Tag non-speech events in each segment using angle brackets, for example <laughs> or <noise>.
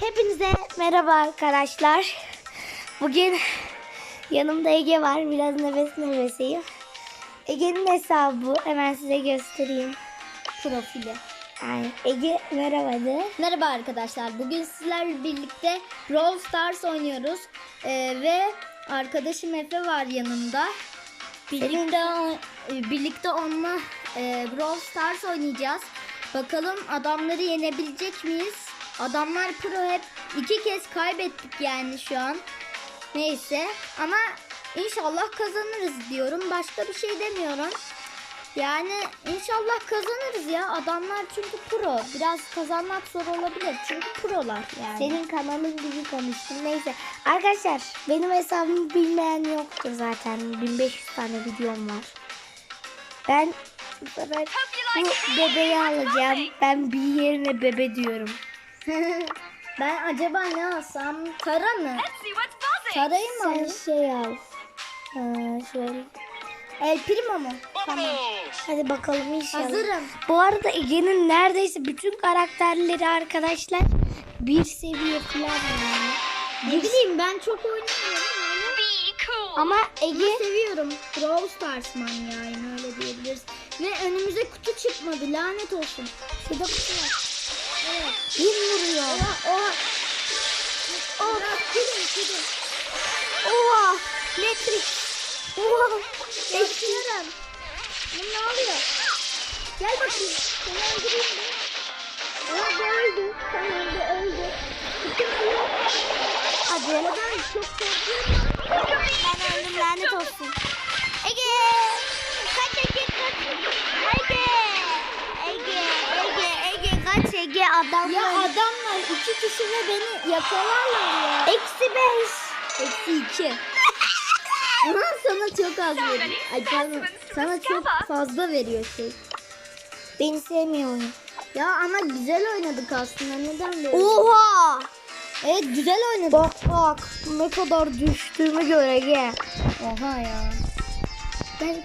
Hepinize merhaba arkadaşlar. Bugün yanımda Ege var. Biraz nefes nefeseyim. Ege'nin hesabı. Hemen size göstereyim. Profili. Yani Ege merhaba de. Merhaba arkadaşlar. Bugün sizlerle birlikte Brawl Stars oynuyoruz. Ee, ve arkadaşım Efe var yanımda. Birlikte e, birlikte onunla e, Brawl Stars oynayacağız. Bakalım adamları yenebilecek miyiz? Adamlar pro hep iki kez kaybettik yani şu an. Neyse ama inşallah kazanırız diyorum. Başka bir şey demiyorum. Yani inşallah kazanırız ya. Adamlar çünkü pro. Biraz kazanmak zor olabilir. Çünkü prolar yani. Senin kanalın gibi konuştum. Neyse. Arkadaşlar benim hesabımı bilmeyen yoktur zaten. 1500 tane videom var. Ben bu sefer bu bebeği alacağım. Ben bir yerine bebe diyorum. <laughs> ben acaba ne alsam? Tara mı? Tarayı mı Sen alayım? şey al. Ha, şöyle. El Primo mu? Tamam. Hadi bakalım inşallah. Hazırım. Bu arada Ege'nin neredeyse bütün karakterleri arkadaşlar bir seviye falan yani. Ne bileyim ben çok oynamıyorum yani. Ama Ege Ama seviyorum. Brawl Stars manyağıyım öyle diyebiliriz. Ve önümüze kutu çıkmadı. Lanet olsun. Şurada kutu var. Bir vuruyor. Oha oha. Oh, gidin gidin. Oha! Matrix. Oha! Bekliyorum. Bu ne oluyor? Gel bakayım. Seni öldüreyim mi? Aa bu öldü. Bu öldü. Hadi. Ben çok korkuyorum. Ben öldüm lanet olsun. Ege! Kaç Ege kaç. Ege! Ege! Ege kaç Ege adam. Ya adamlar iki kişi ve beni yakalarlar ya. Eksi beş. Eksi iki. Ama sana çok az veriyor. Ay pardon. Sana çok fazla veriyor şey. Beni sevmiyor oyun. Ya ama güzel oynadık aslında. Neden böyle? Oha! Evet güzel oynadık. Bak bak ne kadar düştüğümü gör Ege. Oha ya. Ben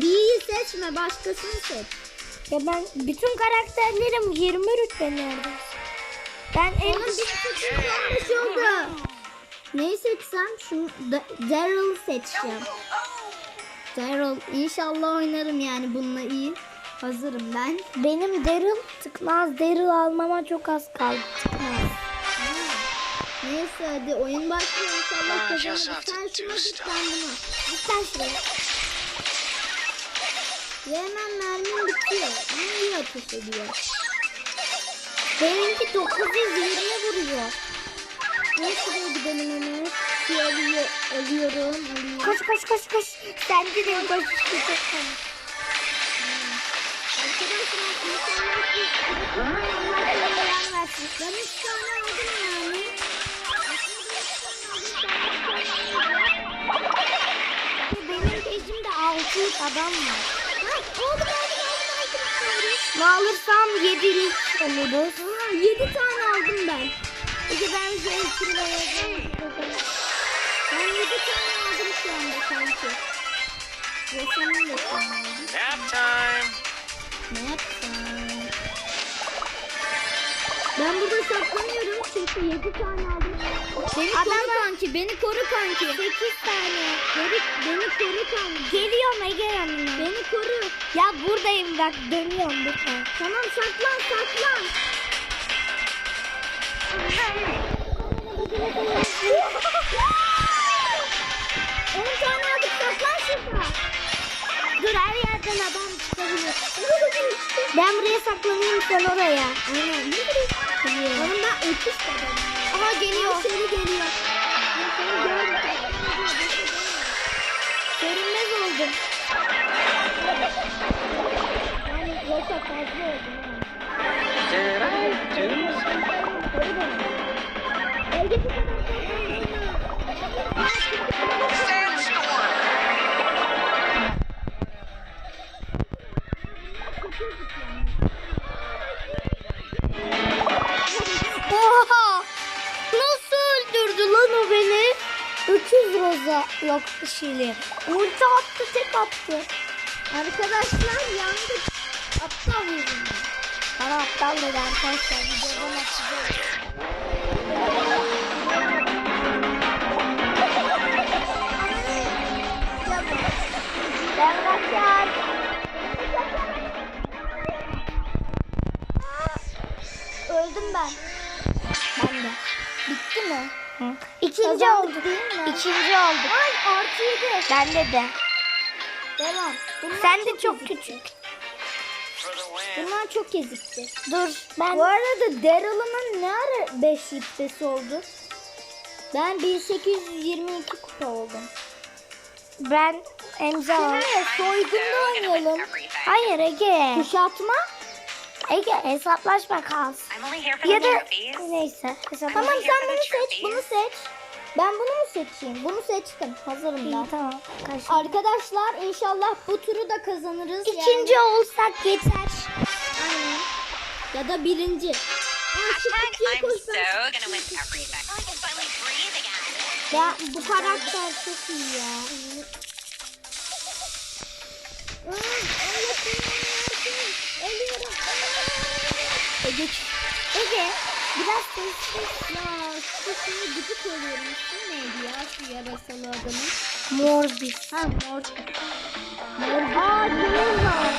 B'yi seçme başkasını seç. Ya ben bütün karakterlerim 20 rütbe neredeyse. Ben en Onun bir seçim yanlış oldu. Neyi seçsem? Şunu Da- Daryl'ı seçeceğim. Daryl inşallah oynarım yani bununla iyi. Hazırım ben. benim Daryl tıkmaz. Daryl almama çok az kaldı. Tıkmaz. Neyse hadi oyun başlıyor inşallah kazanırız. Sen şuna git sen buna. Lütfen şuraya. Ve Ama iyi ateş ediyor. Benimki 920 vuruyor. Ben şuraya gidelim hemen. Bir alıyor, alıyorum, alıyorum. Koş koş koş koş. Sence de koş. koş. Ben üç tane aldım yani. Benim peşimde 600 adam var. Ha, oldu aldım. Ne alırsam 7'lik oluruz. Aa, yedi tane aldım ben. Peki ben zevkini vereceğim. Ben yedi tane aldım şu anda sanki. Sen aldın. Nap time. Ne yapsam? Ben burada saklanıyorum çünkü 7 tane aldım. Beni koru Adamlar- kanki, beni koru kanki. 8 tane. Beni, beni koru kanki. Geliyorum Ege yanına. Beni koru. Ya buradayım bak dönüyorum lütfen. Tamam saklan saklan. On tane aldık saklan şurada. Dur her yerden adam çıkabilir. Ben buraya saklanayım sen oraya. Aynen. Oğlum ben 30 kadar. Aha geliyor. Seni geliyor. Görünmez oldum. Yani yoksa fazla oldu. ha. Did I do something? Elde bu kadar kişiyle. Ulti attı tek attı. Arkadaşlar yandık. Aptal yüzünden. Bana aptal dedi arkadaşlar. Videodan atacağım. Ben kaçar. Öldüm ben. Ben de. Bitti mi? Hı. İkinci Kazandık oldu. değil mi? İkinci olduk. Ay artı yedi. Bende de. Devam. Bunlar Sen de çok ezikti. küçük. Bunlar çok ezikti. Dur ben Bu arada Daryl'ın ne ara 5 rütbesi oldu? Ben 1822 kupa oldum. ben al. Şimdi soygunda oynayalım. Hayır Ege. Kuşatma. Ege hesaplaşma kalsın. Ya da neyse. Hesap Tamam sen bunu seç, bunu seç. Ben bunu mu seçeyim? Bunu seçtim. Hazırım İyi ben. tamam. Karşı. Arkadaşlar inşallah bu turu da kazanırız. İkinci Yani. olsak yeter. Aynen. Ya da birinci. Ya bu karakter çok iyi ya. Aa, Allah'ım. Ölüyorum. Ege. Biraz sessiz. Ya şimdi gıcık oluyorum. İsmi neydi ya şu yarasalı adamın? Morbis. Ha mor. Mor. Aa kimin var?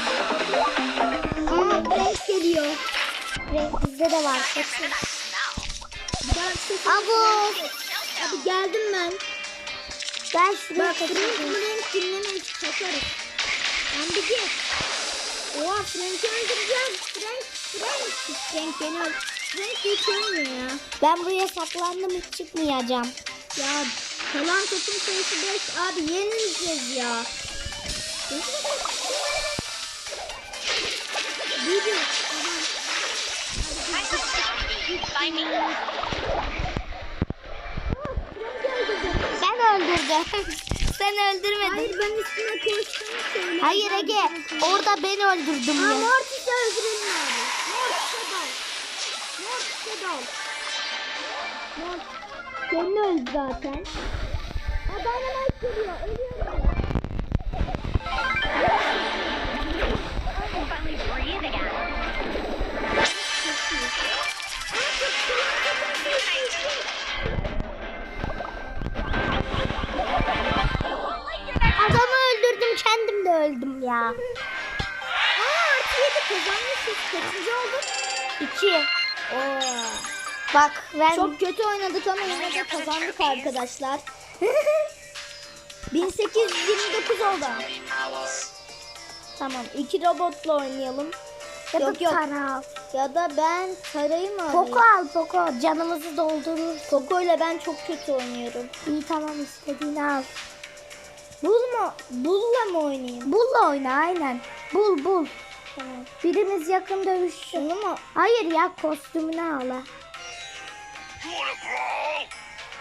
Aa renk geliyor. Renk bizde de var. Smell. Ben şu Abo. Abi geldim ben. Gel şuraya Bak kaçalım. Frank dinlemeyiz çakarız. Ben bir git. Oha Frank'i öldüreceğim. Frank Beni öl. Frank hiç ölmüyor ya. Ben buraya saklandım hiç çıkmayacağım. Ya kalan topun sayısı 5. Abi yenileceğiz ya. Bibi. Me. Ben öldürdüm. <laughs> Sen öldürmedin. Hayır ben üstüne söyle. Hayır Ege. Orada ben öldürdüm ya. Mortis'e öldürelim Kendi öldü zaten. Dynamite geliyor. Ölüyorum. Adamı öldürdüm kendim de öldüm ya. Aa artı yedi kazanmışız. Kaçıncı olduk? İki. Oo. Bak ben Çok kötü oynadık ama yine de kazandık arkadaşlar. <laughs> 1829 oldu. Tamam iki robotla oynayalım. ya yok, da yok. Tara al. Ya da ben Tara'yı mı alayım? Poco al Poco. Canımızı doldurur. Poco ile ben çok kötü oynuyorum. İyi tamam istediğini al. Bul mu? Bulla mı oynayayım? Bulla oyna aynen. Bul bul. Tamam. Birimiz yakın dövüşsün. Şunu mu? Hayır ya kostümünü al.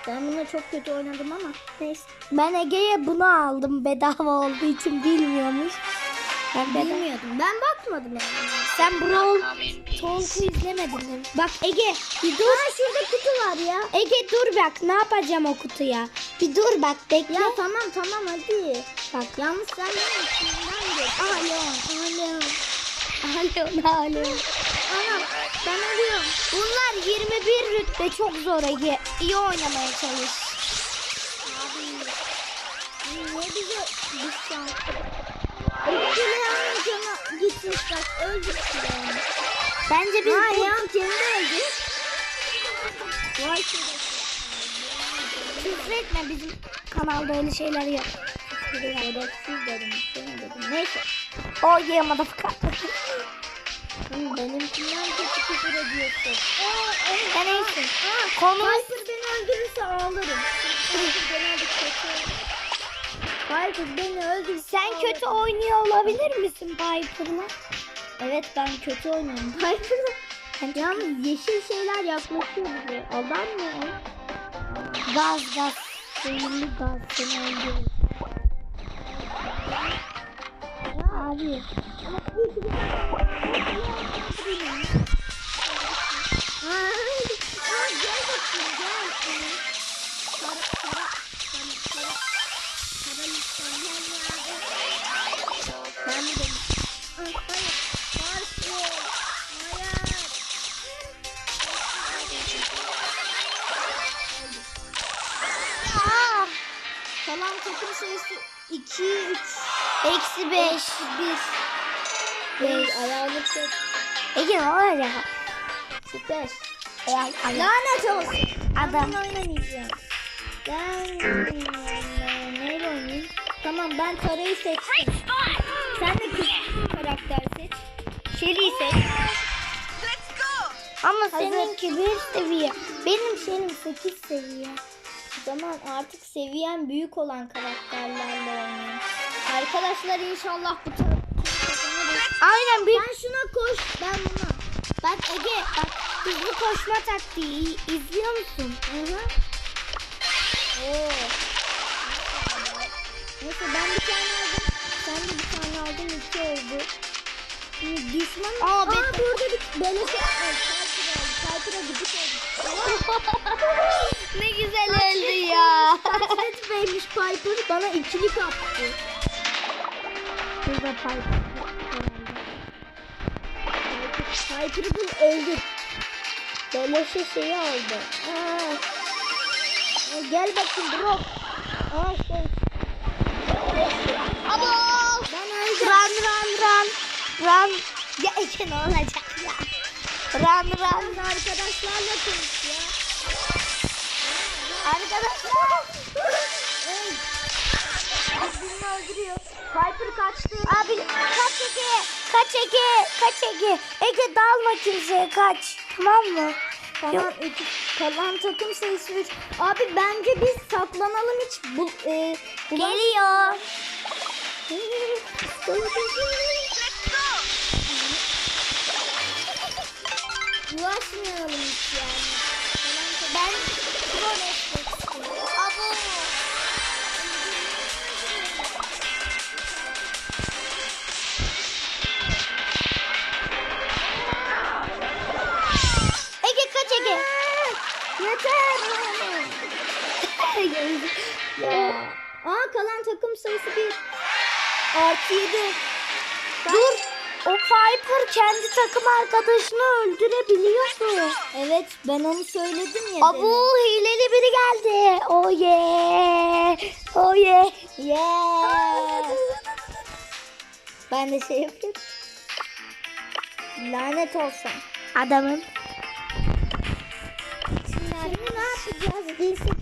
Ben buna çok kötü oynadım ama neyse. Ben Ege'ye bunu aldım bedava olduğu için bilmiyormuş. Ben bedava. Bilmiyordum. Ben bakmadım yani. Sen Brawl. Talk'u izlemedin mi? Bak Ege bir dur. Ha şurada kutu var ya. Ege dur bak ne yapacağım o kutuya. Bir dur bak bekle. Ya tamam tamam hadi. Bak. Yalnız sen içimden geç. Aa Leon. Aa Leon. Alo alo. Anam ben ölüyorum. Bunlar 21 rütbe çok zor Ege. İyi oynamaya çalış. Abi. Niye bize? İki Leon'un canı gitmiş bak öldük Leon'u. Bence biz Ha bu- Leon kendi öldü. Vay küfretme bizim kanalda öyle şeyler yok. Dedim. Seni dedim. Neyse. O yeah motherfucker. <laughs> Benimkinden kötü küfür ediyorsun. Ya neyse. Konumuz Piper beni öldürürse ağlarım. Piper beni öldürürse Piper beni öldürürse sen ağlarım. kötü oynuyor olabilir misin Piper'la? Evet ben kötü oynuyorum. Piper'la. Yalnız yeşil şeyler yaklaşıyor bize. Adam mı o? Gaz gaz. Zehirli gaz seni öldürür. Abi. Ay, ay, gel bakayım gel. Para, para, para lütfen gel ya. Ben de. Hayır. Hayır. Hayır. Aa, Kalan takım sayısı 2, 3, eksi 5. 1. Beş. Ayağını çek. Ege ne olacak? 5. Ay, ay. Lanet olsun. Adam. Ben oynamayacağım. Ben e, neyle oynayayım? Tamam ben Tara'yı seçtim. Sen de kız karakter seç. Shelly'i seç. Let's go. Ama Hazır. seninki bir seviye. Benim şeyim 8 seviye. O zaman artık seviyen büyük olan karakterlerle oynayayım. Arkadaşlar inşallah bu. Aynen bir Sen şuna koş, ben buna. bak Ege bak hızlı koşma taktiği izliyor musun? Hı hı. Oo. Neyse ben bir tane aldım. Sen de bir tane aldın. iki oldu. Şimdi düşman... Aa, Aa, burada bir böyle şey... Ay, Piper oldu. Piper'a gıcık oldu. <laughs> ne güzel öldü ya. Kaç vermiş Piper? Bana ikili kaptı. Burada pay. Bul öldür. Beleşe şeyi aldı. Aa. Aa, Gel bakayım bro. Aa şey. Abo! Ben. Run run run. Run. Ya ne olacak ya? Run run. Sen arkadaşlarla konuş ya. Arkadaşlar. Birini öldürüyor. Piper kaçtı. Abi Ege. Kaç Ege. Kaç Ege. Ege dalma kimseye kaç. Tamam mı? Kalan, iki, kalan takım sayısı 3. Abi bence biz saklanalım hiç bu, e, bulan- Geliyor. Bulaşmayalım hiç yani. Ben troll Ya. Aa kalan takım sayısı 1. Artı 7. Dur. O Piper kendi takım arkadaşını öldürebiliyordu. Evet ben onu söyledim ya. Abu hileli biri geldi. Oh yeah. Oh yeah. Yeah. Ben de şey yapıyorum. Lanet olsun. Adamın. Şimdi ne yapacağız? 1835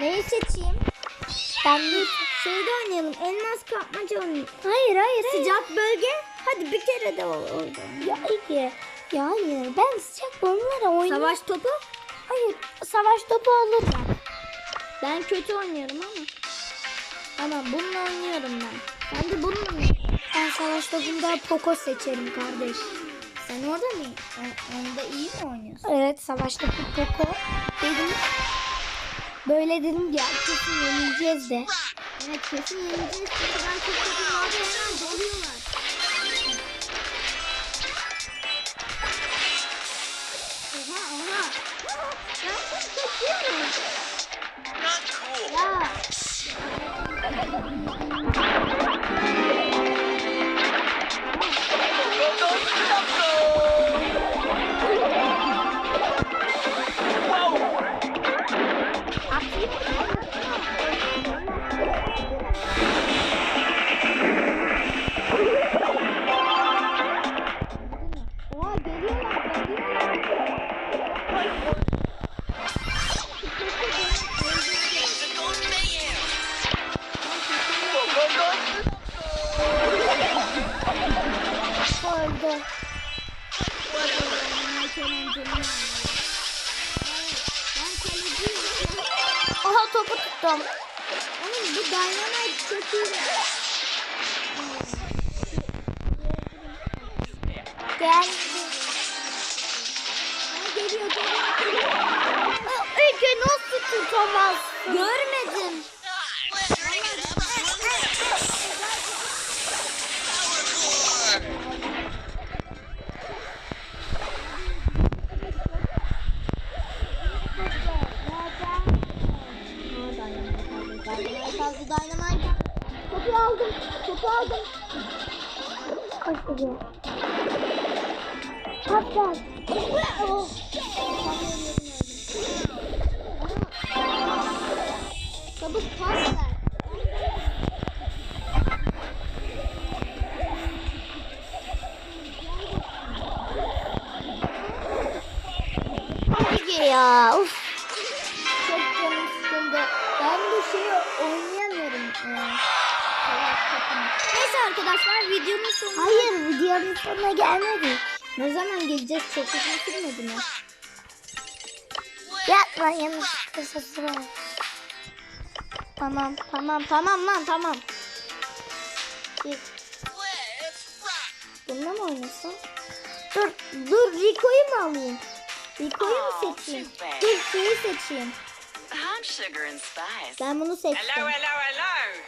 Neyi seçeyim? Ben de... Şeyde oynayalım. Elmas kapmaca oynayalım. Hayır hayır hayır. Sıcak bölge. Hadi bir kere de o- orada. Ya Ege. Ya hayır ben sıcak onlara oynayayım. Savaş topu. Hayır savaş topu olur mu? Ben kötü oynuyorum ama. Ama bununla oynuyorum ben. Ben de bununla oynuyorum. Ben savaş topunda Poco seçerim kardeş. Sen orada mı? Onda iyi mi oynuyorsun? Evet savaş topu Poco. Dedim. Böyle dedim ya kesin yenileceğiz de. Evet kesin yeneceğiz. Çünkü ben çok takımlarda hemen doluyorlar. Oha oha. Ben çok kaçıyorum. Not cool. Ya. Bu Dynamite çok iyi. Gel. Geliyor geliyor. Ege nasıl tutamaz? Görmedim. Topu aldım. Koş Ege. Pas Tamam tamam tamam lan tamam. Rock. bununla mı oynasam? Dur dur Rico'yu mu alayım? Rico'yu mu Oh, seçeyim? too bad. Dur şeyi seçeyim. I'm sugar and spice. Ben bunu seçtim. Hello, hello, hello.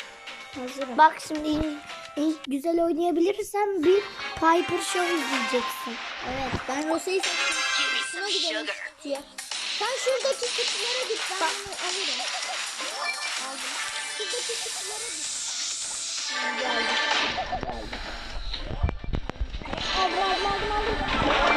Hazırım. Bak şimdi iyi- iyi güzel oynayabilirsen bir Piper Show izleyeceksin. Evet ben Rosa'yı seçtim. Şuna gidelim kutuya. Sen şuradaki kutulara git ben bunu alırım. Aldım. Şuradaki kutulara git. Ha, Geldim. Geldim. Aldım aldım aldım aldım.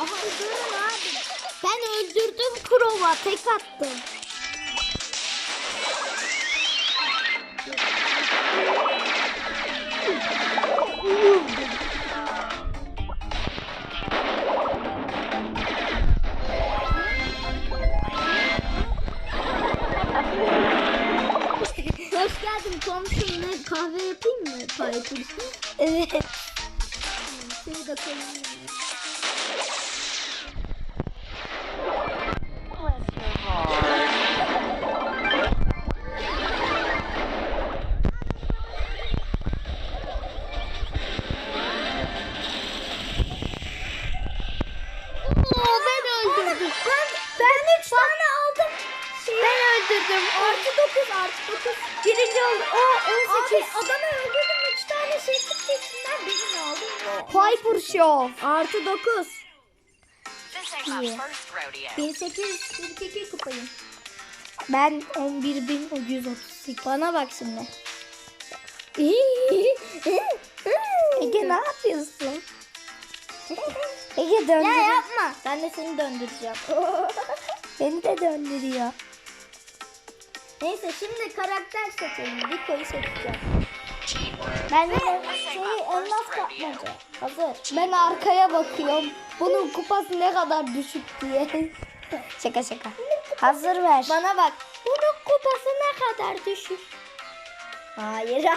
Aha durun abi. Ben öldürdüm Krova tek attım. Hoş geldin komşum ne kahve yapayım mı Piper? Evet. De koyayım. 9. This ain't my first rodeo. 1842 kupayım. Ben 11.138. Bana bak şimdi. <laughs> Ege ne yapıyorsun? <laughs> Ege döndür. Ya yapma. Ben de seni döndüreceğim. <laughs> Beni de döndürüyor. Neyse şimdi karakter seçelim. Rico'yu seçeceğim. Ben de Şey elmas kapmaca. Hazır. ben arkaya bakıyorum. Bunun kupası ne kadar düşük diye. <laughs> şaka şaka. Hazır ver. Bana bak. Bunun kupası ne kadar düşük? Hayır. <laughs>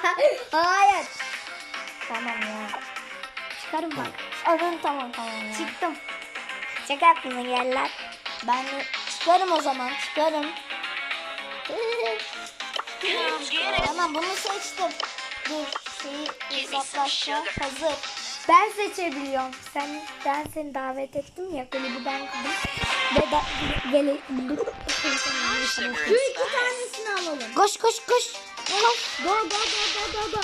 Hayır. Tamam ya. Çıkarım bak. Alın tamam tamam ya. Çıktım. Yaptım gel lan. Ben de çıkarım o zaman. Çıkarım. <laughs> Tamam bunu seçtim. Dur şeyi hesaplaşma. Hazır. Ben seçebiliyorum. Sen ben seni davet ettim ya kulübü ben kurdum. Ve da and Şu iki tanesini alalım. koş koş koş. Go go go go go go.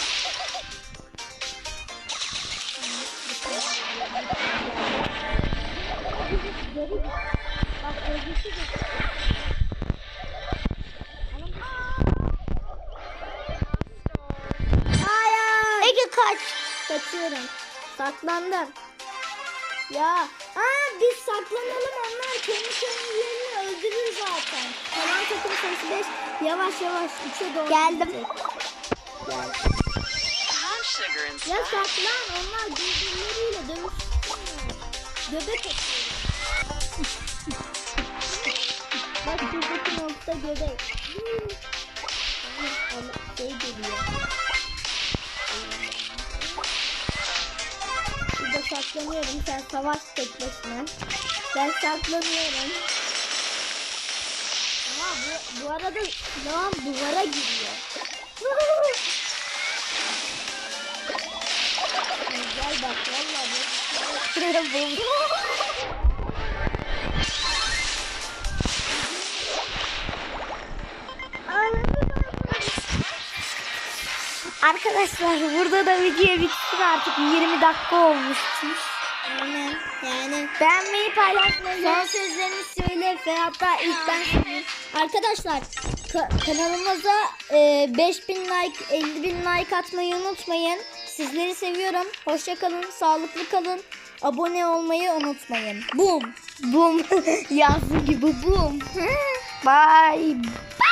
Hayır. Ege kaç. Kaçıyorum. Saklandım. Ya. Aa biz saklanalım onlar kendi kendilerini öldürür zaten. Tamam takım sayısı 5. Yavaş yavaş 3'e doğru. Geldim. Gel. Ya saklan onlar birbirleriyle dövüşsünler. Göbek atıyor. <laughs> Bak şuradaki nokta göbek. Şey geliyor. Saklanıyorum. Sen savaş tek başına. Ben saklanıyorum. Ama bu, bu arada silahım duvara giriyor. <laughs> Gel bak vallahi bu. <laughs> Arkadaşlar burada da video bitsin artık 20 dakika olmuştur. Aynen. Yani Beğenmeyi paylaşmayı son sözlerini söyle Efe. Hatta ilk ben söyleyeyim. Arkadaşlar ka- kanalımıza e, 5000 like 50 bin like atmayı unutmayın. Sizleri seviyorum. Hoşça kalın. Sağlıklı kalın. Abone olmayı unutmayın. Boom. Boom <laughs> yazdığı gibi boom. <laughs> Bye. Bye.